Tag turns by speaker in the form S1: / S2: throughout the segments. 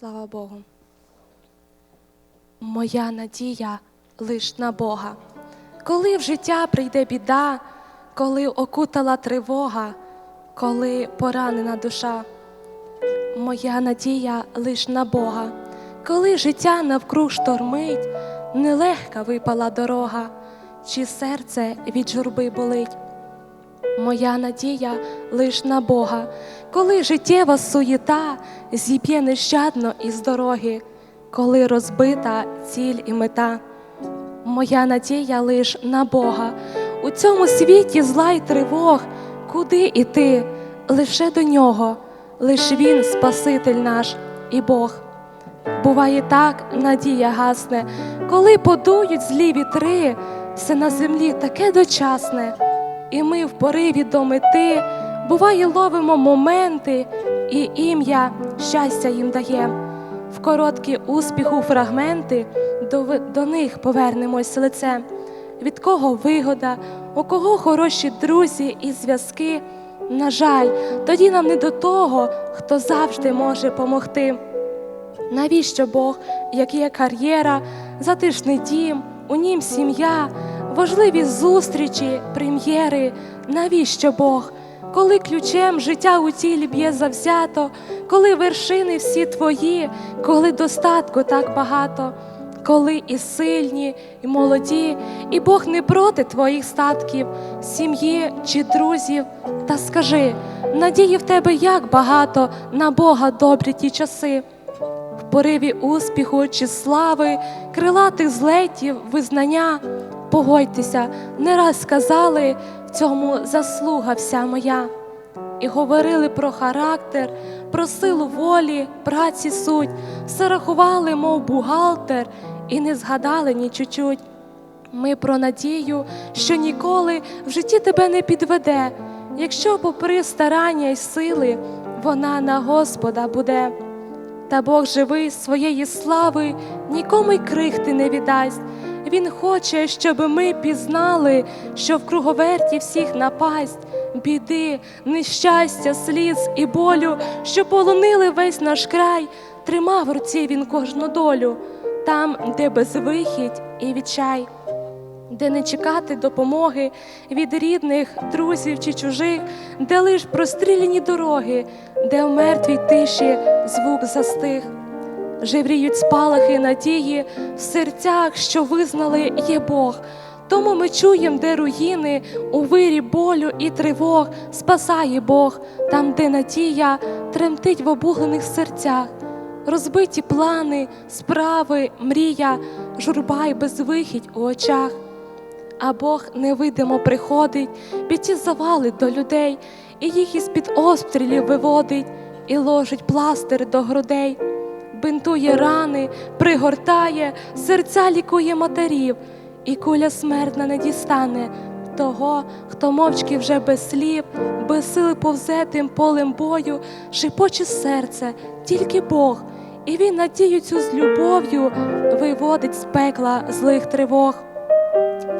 S1: Слава Богу. Моя надія лиш на Бога. Коли в життя прийде біда, коли окутала тривога, коли поранена душа, моя надія лиш на Бога. Коли життя навкруг штормить, нелегка випала дорога, чи серце від журби болить. Моя надія лиш на Бога, коли життєва суєта зіб'є нещадно із дороги, коли розбита ціль і мета. Моя надія лиш на Бога. У цьому світі зла й тривог, куди іти? Лише до нього, лиш Він Спаситель наш і Бог. Буває так, надія гасне, коли подують злі вітри, все на землі таке дочасне, і ми в пориві до мети, буває, ловимо моменти, і ім'я щастя їм дає. В короткі успіху фрагменти до, до них повернемось лицем. Від кого вигода, у кого хороші друзі і зв'язки. На жаль, тоді нам не до того, хто завжди може помогти. Навіщо Бог, як є кар'єра, затишний дім, у нім сім'я, важливі зустрічі, прем'єри? Навіщо Бог? Коли ключем життя у тілі б'є завзято, коли вершини всі твої, коли достатку так багато, коли і сильні, і молоді, і Бог не проти твоїх статків, сім'ї чи друзів. Та скажи, надії в тебе як багато на Бога добрі ті часи в пориві успіху чи слави, крилатих злетів, визнання. Погодьтеся, не раз сказали, цьому заслуга вся моя. І говорили про характер, про силу волі, праці суть, все рахували, мов бухгалтер, і не згадали ні чуть-чуть. Ми про надію, що ніколи в житті тебе не підведе, якщо, попри старання й сили, вона на Господа буде. Та Бог живий своєї слави нікому й крихти не віддасть. Він хоче, щоб ми пізнали, що в круговерті всіх напасть, біди, нещастя, сліз і болю, що полонили весь наш край, тримав в руці він кожну долю, там, де безвихідь і відчай де не чекати допомоги від рідних, друзів чи чужих, де лиш простріляні дороги, де в мертвій тиші звук застиг. Живріють спалахи надії в серцях, що визнали є Бог. Тому ми чуємо, де руїни у вирі болю і тривог спасає Бог, там, де надія тремтить в обуглених серцях, розбиті плани, справи, мрія, журба й безвихідь у очах. А Бог невидимо приходить під ті завали до людей, і їх із-під обстрілів виводить, і ложить пластир до грудей, бинтує рани, пригортає, серця лікує матерів, і куля смертна не дістане того, хто мовчки вже без слів, без сили повзе тим полем бою, шипоче серце, тільки Бог, і він надію цю з любов'ю виводить з пекла злих тривог.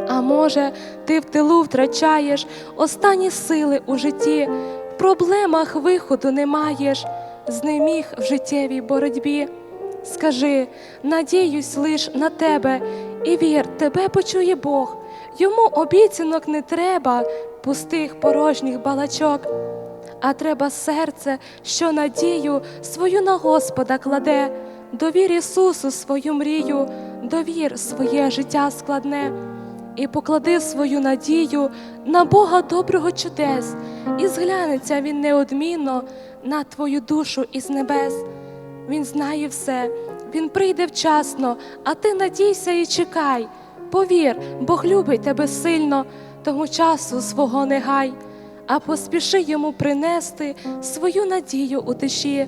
S1: А може, ти в тилу втрачаєш останні сили у житті, в проблемах виходу не маєш, знеміг в життєвій боротьбі. Скажи, надіюсь лиш на тебе, і вір, тебе почує Бог. Йому обіцянок не треба, пустих порожніх балачок, а треба серце, що надію свою на Господа кладе. Довір Ісусу свою мрію, довір своє життя складне і поклади свою надію на Бога доброго чудес, і зглянеться Він неодмінно на твою душу із небес. Він знає все, Він прийде вчасно, а ти надійся і чекай. Повір, Бог любить тебе сильно, тому часу свого не гай, а поспіши йому принести свою надію у тиші,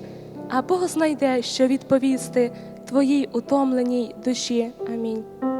S1: а Бог знайде, що відповісти твоїй утомленій душі. Амінь.